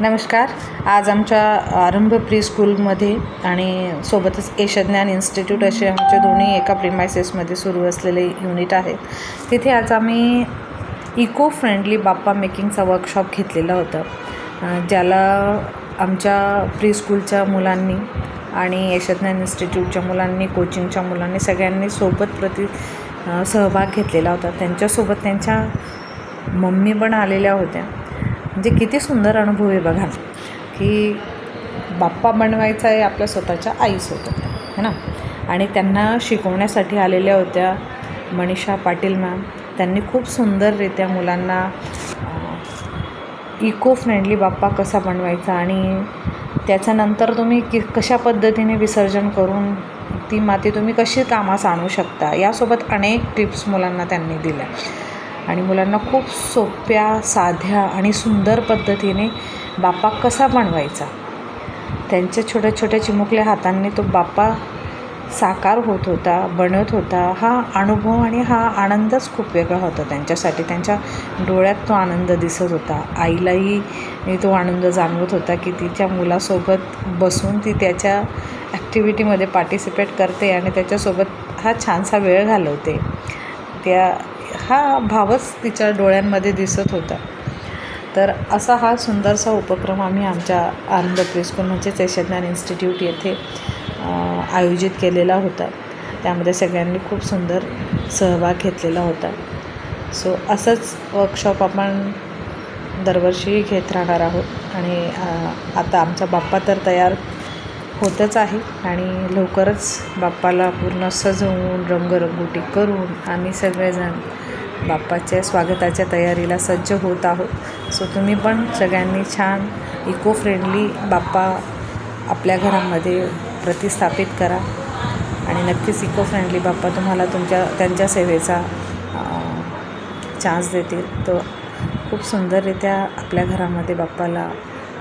नमस्कार. आज आमच्या आरंभ प्री स्कूलमध्ये आणि सोबतच यशज्ञान इन्स्टिट्यूट असे आमचे दोन्ही एका प्रिमायसेसमध्ये सुरू असलेले युनिट आहेत. तिथे आज आम्ही इको फ्रेंडली बाप्पा मेकिंगचा वर्कशॉप घेतलेला होता. ज्याला आमच्या प्री स्कूलच्या मुलांनी आणि यशज्ञान इन्स्टिट्यूटच्या मुलांनी कोचिंगच्या मुलांनी सगळ्यांनी सोबत प्रति सहभाग घेतलेला होता. त्यांच्यासोबत त्यांच्या मम्मी पण आलेल्या होत्या. म्हणजे किती सुंदर अनुभव आहे बघा की बाप्पा बनवायचा आहे आपल्या स्वतःच्या आईसोबत है ना? आणि त्यांना शिकवण्यासाठी आलेल्या होत्या मनीषा पाटील मॅम. त्यांनी खूप सुंदररित्या मुलांना इको फ्रेंडली बाप्पा कसा बनवायचा आणि त्याच्यानंतर तुम्ही कि कशा पद्धतीने विसर्जन करून ती माती तुम्ही कशी कामास आणू शकता यासोबत अनेक टिप्स मुलांना त्यांनी दिल्या. आणि मुलांना खूप सोप्या साध्या आणि सुंदर पद्धतीने बाप्पा कसा बनवायचा? त्यांच्या छोट्या छोट्या चिमुकल्या हातांनी तो बाप्पा साकार होत होता बनत होता. हा अनुभव आणि हा आनंदच खूप वेगळा होता त्यांच्यासाठी. त्यांच्या डोळ्यात तो आनंद दिसत होता. आईलाही तो आनंद जाणवत होता की तिच्या मुलासोबत बसून ती त्याच्या ॲक्टिव्हिटीमध्ये पार्टिसिपेट करते आणि त्याच्यासोबत हा छानसा वेळ घालवते. त्या हा भावच तिच्या डोळ्यांमध्ये दिसत होता. तर असा हा सुंदरसा उपक्रम आम्ही आमच्या आनंद प्रिस्कूल म्हणजेच यशज्ञान इन्स्टिट्यूट येथे आयोजित केलेला होता. त्यामध्ये सगळ्यांनी खूप सुंदर सहभाग घेतलेला होता. सो असंच वर्कशॉप आपण दरवर्षी घेत राहणार आहोत. आणि आता आमचा बाप्पा तर तयार होतच आहे आणि लवकरच बाप्पाला पूर्ण सजवून रंगरंगोटी करून आम्ही सगळेजण बाप्पाच्या स्वागताच्या तयारीला सज्ज होत आहोत. सो तुम्ही पण सगळ्यांनी छान इको फ्रेंडली बाप्पा आपल्या घरामध्ये प्रतिस्थापित करा. आणि नक्कीच इको फ्रेंडली बाप्पा तुम्हाला तुमच्या त्यांच्या सेवेचा चान्स देतील. तो खूप सुंदररित्या आपल्या घरामध्ये बाप्पाला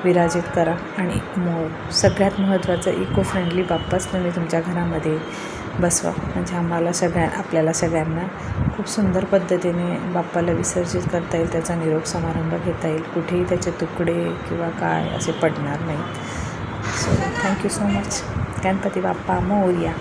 विराजित करा आणि मो सगळ्यात महत्त्वाचं इको फ्रेंडली बाप्पाच तुम्ही तुमच्या घरामध्ये बसवा. म्हणजे आम्हाला सगळ्या आपल्याला सगळ्यांना खूप सुंदर पद्धतीने बाप्पाला विसर्जित करता येईल त्याचा निरोप समारंभ घेता येईल. कुठेही त्याचे तुकडे किंवा काय असे पडणार नाहीत. So thank you so much Ganpati Bappa Morya.